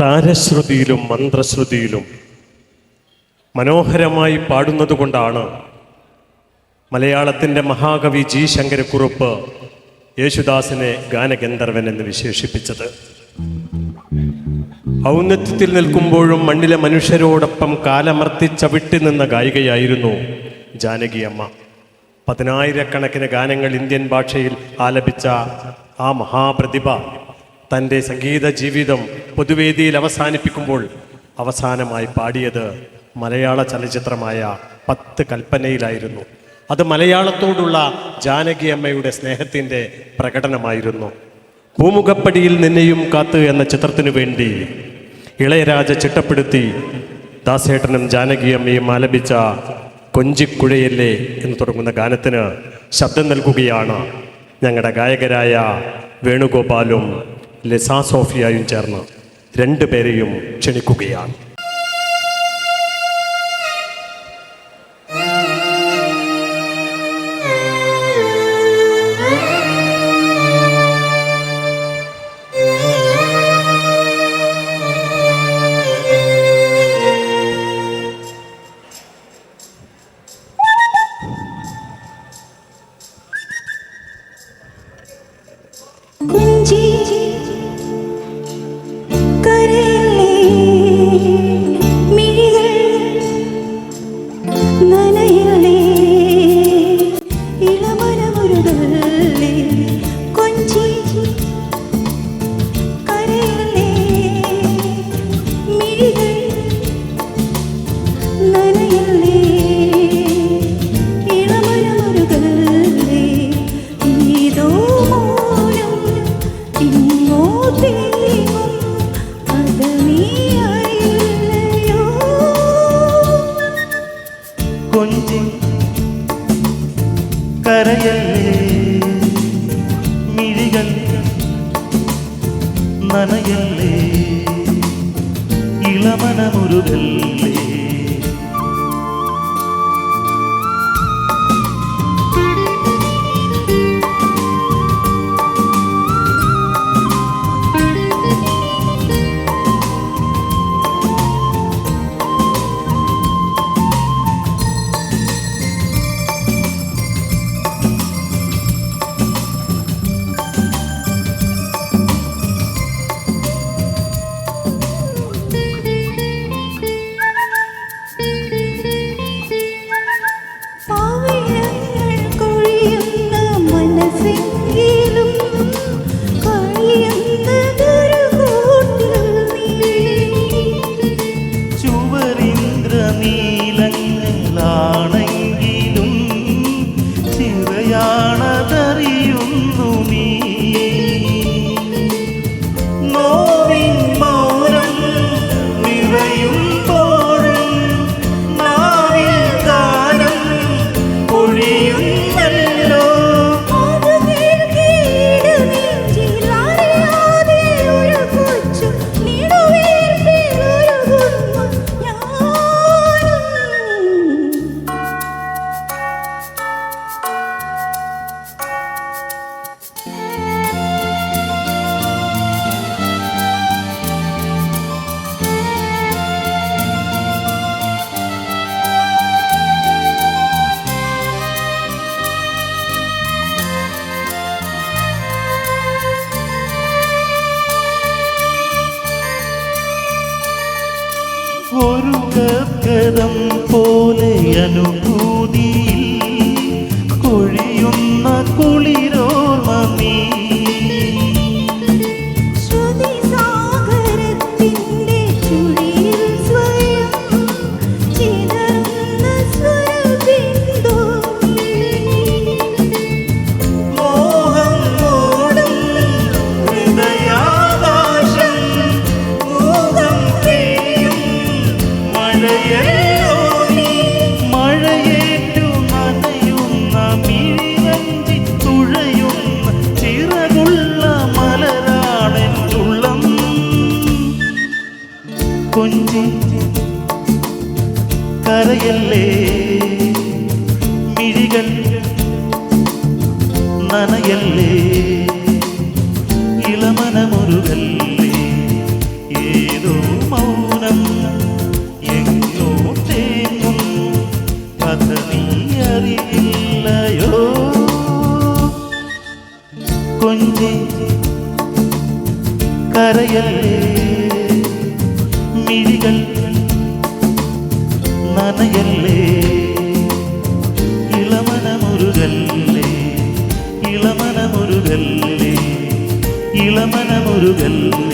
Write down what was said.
താരശ്രുതിയിലും മന്ത്രശ്രുതിയിലും മനോഹരമായി പാടുന്നതുകൊണ്ടാണ് മലയാളത്തിന്റെ മഹാകവി ജി ശങ്കരക്കുറുപ്പ് യേശുദാസിനെ ഗാനഗന്ധർവൻ എന്ന് വിശേഷിപ്പിച്ചത്. ഔന്നത്യത്തിൽ നിൽക്കുമ്പോഴും മണ്ണിലെ മനുഷ്യരോടൊപ്പം കാലമർത്തി ചവിട്ടി നിന്ന ഗായികയായിരുന്നു ജാനകിയമ്മ പതിനായിരക്കണക്കിന് ഗാനങ്ങൾ ഇന്ത്യൻ ഭാഷയിൽ ആലപിച്ച ആ മഹാപ്രതിഭ തന്റെ സംഗീത ജീവിതം പൊതുവേദിയിൽ അവസാനിപ്പിക്കുമ്പോൾ അവസാനമായി പാടിയത് മലയാള ചലച്ചിത്രമായ പത്ത് കൽപ്പനയിലായിരുന്നു. അത് മലയാളത്തോടുള്ള ജാനകി അമ്മയുടെ സ്നേഹത്തിന്റെ പ്രകടനമായിരുന്നു. പൂമുഖപ്പടിയിൽ നിന്നെയും കാത്ത് എന്ന ചിത്രത്തിനു വേണ്ടി ഇളയരാജ ചിട്ടപ്പെടുത്തി ദാസേട്ടനും ജാനകിയമ്മയും ആലപിച്ച കൊഞ്ചിക്കുഴയല്ലേ എന്ന് തുടങ്ങുന്ന ഗാനത്തിന് ശബ്ദം നൽകുകയാണ് ഞങ്ങളുടെ ഗായകരായ വേണുഗോപാലും ലിസാ സോഫിയയും ചേർന്ന് രണ്ടുപേരെയും ക്ഷണിക്കുകയാണ്. കുഞ്ചി കരയല്ലേ? മിഴികൾ നനയല്ലേ? ഇളമനമുരുകല്ലേ? ഗദ്ഗതം പോലെ അനുഭൂതിയിൽ കൊഴിയുന്ന കുളിരോർമ കരയല്ലേ മിഴികൾ നനയല്ലേ? ഇളമനമുരുകല്ലേ? ഏതോ മൗനം എങ്ങോ തേങ്ങും കഥ അറിയില്ലയോ കൊഞ്ചി കരയല്ലേ? മിഴികൾ നനയല്ലേ ഇളമനമുരുകല്ലേ? ഇളമനമുരുകല്ലേ? ഇളമനമുരുകല്ലേ?